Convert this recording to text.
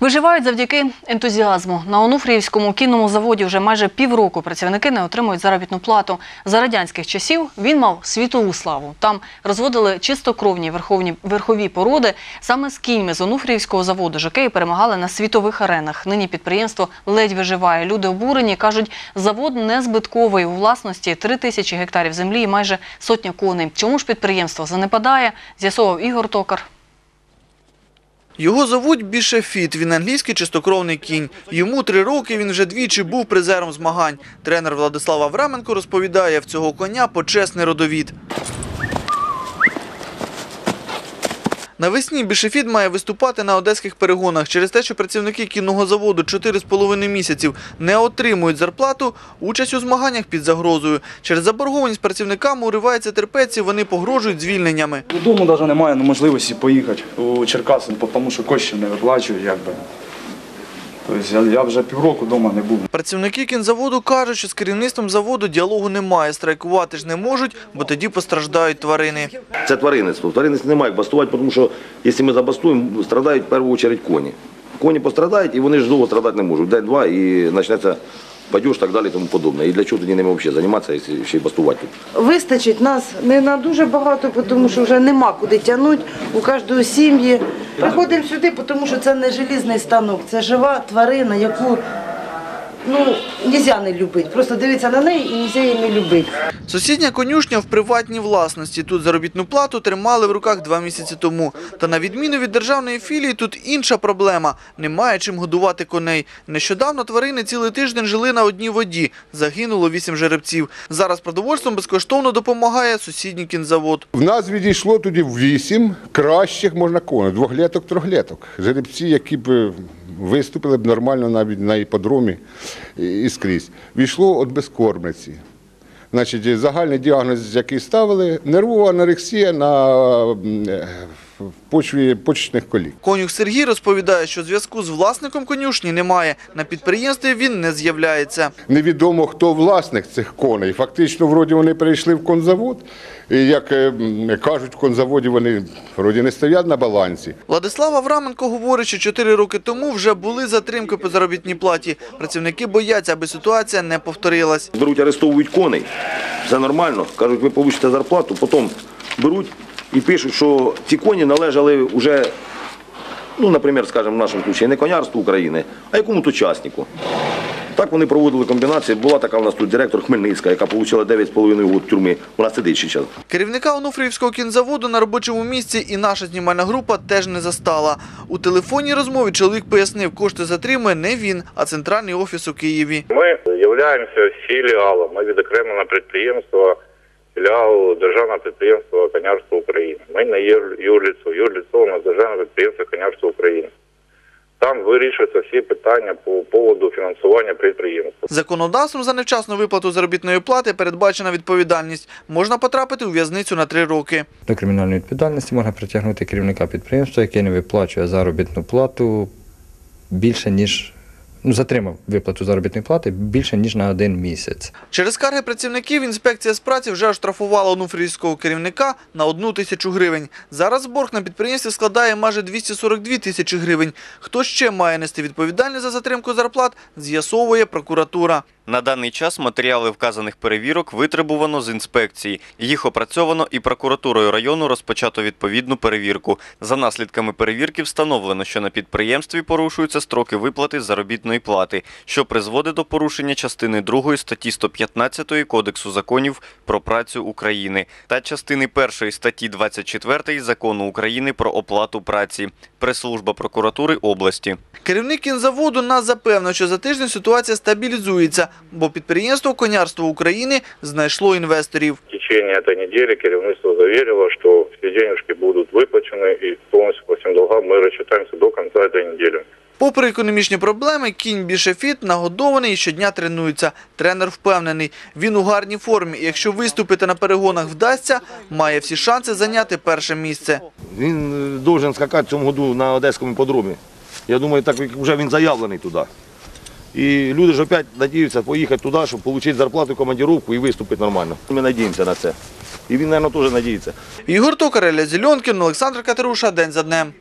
Виживають завдяки ентузіазму. На Онуфріївському кінному заводі вже майже півроку працівники не отримують заробітну плату. За радянських часів він мав світову славу. Там розводили чистокровні верхові породи. Саме з кіньми з Онуфріївського заводу жокеї перемагали на світових аренах. Нині підприємство ледь виживає. Люди обурені кажуть, завод не збитковий у власності 3 тисячі гектарів землі і майже сотня коней. Чому ж підприємство занепадає? З'ясовував Ігор Токар. Його зовуть Бішефіт, він англійський чистокровний кінь. Йому три роки, він вже двічі був призером змагань. Тренер Владислав Авраменко розповідає, в цього коня почесний родовід. Навесні Бішефіт має виступати на одеських перегонах. Через те, що працівники кінного заводу 4,5 місяців не отримують зарплату, участь у змаганнях під загрозою. Через заборгованість працівникам уривається терпець і вони погрожують звільненнями. Додому навіть немає можливості поїхати у Черкаси, тому що кошти не виплачують. Якби. Тобто я, вже півроку вдома не був. Працівники кінзаводу кажуть, що з керівництвом заводу діалогу немає, страйкувати ж не можуть, бо тоді постраждають тварини. Це тваринництво. Тваринництво не має бастувати, тому що якщо ми забастуємо, страдають в першу чергу коні. Коні пострадають і вони ж довго страдати не можуть. День-два і почнеться падеж, так далі і тому подобне. І для чого тоді ними взагалі займатися, якщо ще й бастувати тут? Вистачить нас не на дуже багато, тому що вже нема куди тягнути у кожної сім'ї. Приходимо сюди, тому що це не желізний станок, це жива тварина, яку ну, нельзя не любити. Просто дивитися на неї і нельзя її не любити. Сусідня конюшня в приватній власності. Тут заробітну плату тримали в руках два місяці тому. Та на відміну від державної філії, тут інша проблема. Немає чим годувати коней. Нещодавно тварини цілий тиждень жили на одній воді. Загинуло вісім жеребців. Зараз продовольством безкоштовно допомагає сусідній кінзавод. В нас відійшло тоді вісім кращих можна коней, двоглеток, трьохлеток. Жеребці, які б виступили б нормально навіть на іподромі і скрізь. Війшло от безкормиці. Значить, загальний діагноз, який ставили, нервова анорексія на е, почві почечних колік. Конюх Сергій розповідає, що зв'язку з власником конюшні немає. На підприємстві він не з'являється. Невідомо, хто власник цих коней. Фактично, вроді вони перейшли в конзавод. І як е, кажуть, в конзаводі вони вроді не стоять на балансі. Владислав Авраменко говорить, що чотири роки тому вже були затримки по заробітній платі. Працівники бояться, аби ситуація не повторилась. Беруть, арестовують коней, все нормально. Кажуть, ви получите зарплату, потім беруть і пишуть, що ці коні належали вже, ну, наприклад, скажімо, в нашому випадку, не конярству України, а якомусь учаснику. Так вони проводили комбінації. Була така у нас тут директор Хмельницька, яка отримала 9,5 років тюрми. Вона сидить ще час. Керівника Онуфріївського кінзаводу на робочому місці і наша знімальна група теж не застала. У телефонній розмові чоловік пояснив, кошти затримує не він, а центральний офіс у Києві. Ми являємося філіалом. Ми відокремлене підприємство, філіал державного підприємства Конярство України. Ми не є юрліцо. Юрліцо у нас державне підприємство Конярство України. Там вирішуються всі питання по поводу фінансування підприємства. Законодавством за невчасну виплату заробітної плати передбачена відповідальність. Можна потрапити у в'язницю на три роки. До кримінальної відповідальності можна притягнути керівника підприємства, який не виплачує заробітну плату більше ніж затримав виплату заробітної плати більше ніж на один місяць. Через скарги працівників інспекція з праці вже оштрафувала онуфрійського керівника на одну тисячу гривень. Зараз борг на підприємстві складає майже 242 тисячі гривень. Хто ще має нести відповідальність за затримку зарплат, з'ясовує прокуратура. На даний час матеріали вказаних перевірок витребувано з інспекції. Їх опрацьовано і прокуратурою району розпочато відповідну перевірку. За наслідками перевірки встановлено, що на підприємстві порушуються строки виплати заробітної плати, що призводить до порушення частини 2 статті 115 Кодексу законів про працю України та частини 1 статті 24 Закону України про оплату праці. Прес-служба прокуратури області. Керівник кінзаводу нас запевнив, що за тиждень ситуація стабілізується, бо підприємство Конярство України знайшло інвесторів. В течение этой недели керівництво заверило, что все денежки будут выплачены и полностью по всем долгам мы рассчитаемся до конца этой недели. Попри економічні проблеми, кінь Бішефіт нагодований і щодня тренується. Тренер впевнений, він у гарній формі. І якщо виступити на перегонах вдасться, має всі шанси зайняти перше місце. Він е, должен скакати в цьому году на Одеському подромі. Я думаю, так як вже він заявлений туди. І люди ж опять надіються поїхати туди, щоб отримати зарплату, командировку і виступити нормально. Ми надіємося на це. І він, мабуть, теж надіється. Ігор Токар, Ілля Зеленкін, Олександр Катеруша. День за днем.